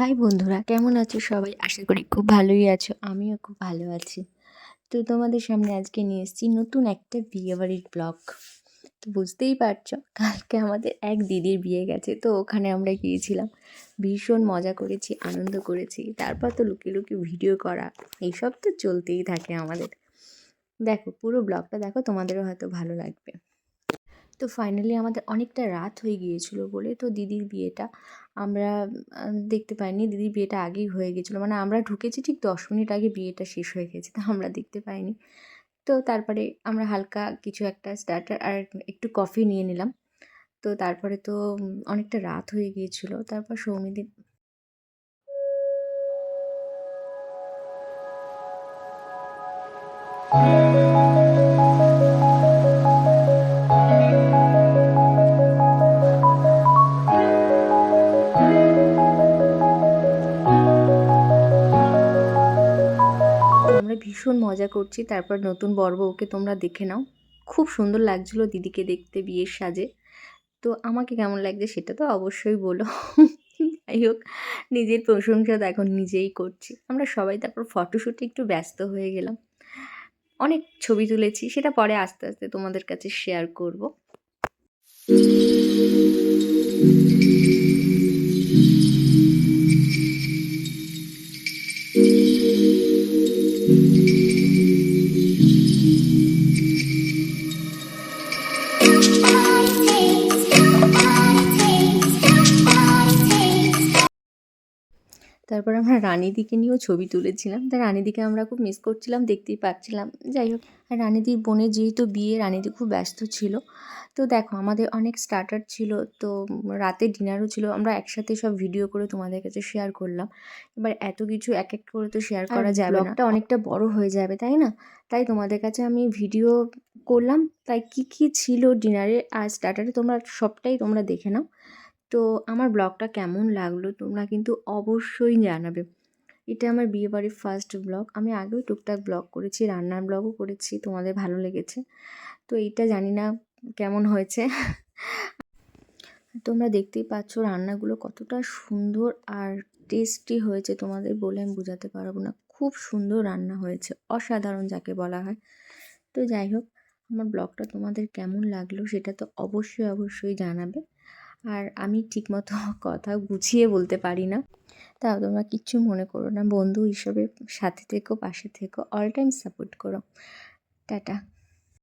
High বন্ধুরা, কেমন আছো সবাই? আশা করি খুব ভালোই আছো, আমিও খুব ভালো আছি। তো তোমাদের সামনে আজকে নিয়ে এসেছি নতুন একটা বিয়েবাড়ির ব্লগ তো বুঝতেই পারছ, কালকে আমাদের এক দিদির বিয়ে গেছে, তো ওখানে আমরা গিয়েছিলাম, ভীষণ মজা করেছি, আনন্দ করেছি, তারপর তো লুকিয়ে লুকিয়ে ভিডিও করা, এইসব তো চলতেই থাকে আমাদের। দেখো পুরো ব্লগটা দেখো তোমাদেরও হয়তো ভালো লাগবে। তো ফাইনালি আমাদের অনেকটা রাত হয়ে গিয়েছিল বলে তো দিদির বিয়েটা আমরা দেখতে পাইনি। দিদির বিয়েটা আগেই হয়ে গেছিল মানে আমরা ঢুকেছি ঠিক দশ মিনিট আগে বিয়েটা শেষ হয়ে গেছে, তা আমরা দেখতে পাইনি। তো তারপরে আমরা হালকা কিছু একটা স্টার্টার আর একটু কফি নিয়ে নিলাম। তো তারপরে তো অনেকটা রাত হয়ে গিয়েছিল। তারপর সৌমিদি আমরা ভীষণ মজা করছি। তারপর নতুন বর বউকে তোমরা দেখে নাও। খুব সুন্দর লাগছিল দিদিকে দেখতে বিয়ের সাজে। তো আমাকে কেমন লাগছে সেটা তো অবশ্যই বলো। যাই হোক, নিজের প্রশংসা তো এখন নিজেই করছি। আমরা সবাই তারপর ফটোশ্যুটে একটু ব্যস্ত হয়ে গেলাম। অনেক ছবি তুলেছি, সেটা পরে আস্তে আস্তে তোমাদের কাছে শেয়ার করব। তারপর আমরা রানীদিকে নিয়েও ছবি তুলেছিলাম। তা রানীদিকে আমরা খুব মিস করছিলাম দেখতেই পাচ্ছিলাম। যাই হোক আর রানীদির বোনের যেহেতু বিয়ে রানীদি খুব ব্যস্ত ছিল। তো দেখো আমাদের অনেক স্টার্টার ছিল তো রাতে ডিনারও ছিল। আমরা একসাথে সব ভিডিও করে তোমাদের কাছে শেয়ার করলাম। এবার এত কিছু এক এক করে তো শেয়ার করা যাবে না। অনেকটা বড় হয়ে যাবে তাই না? তাই তোমাদের কাছে আমি ভিডিও করলাম। তাই কি কি ছিল ডিনারে আর স্টার্টারে তোমরা সবটাই তোমরা দেখে নাও। তো আমার ব্লগটা কেমন লাগল তোমরা কিন্তু অবশ্যই জানাবে। এটা আমার বিয়েবাড়ির ফার্স্ট ব্লগ আমি আগেও টুকটাক ব্লগ করেছি, রান্নার ব্লগও করেছি, তোমাদের ভালো লেগেছে। তো এইটা জানি না কেমন হয়েছে। তোমরা দেখতেই পাচ্ছ রান্নাগুলো কতটা সুন্দর আর টেস্টি হয়েছে তোমাদের বলে আমি বোঝাতে পারব না। খুব সুন্দর রান্না হয়েছে, অসাধারণ যাকে বলা হয়। তো যাই হোক, আমার ব্লগটা তোমাদের কেমন লাগল সেটা তো অবশ্যই অবশ্যই জানাবে। আর আমি ঠিকমতো কথা গুছিয়ে বলতে পারি না। তাও তোমরা কিচ্ছু মনে করো না। বন্ধু হিসেবে সাথে থেকো, পাশে থেকো অল টাইম সাপোর্ট করো। টাটা।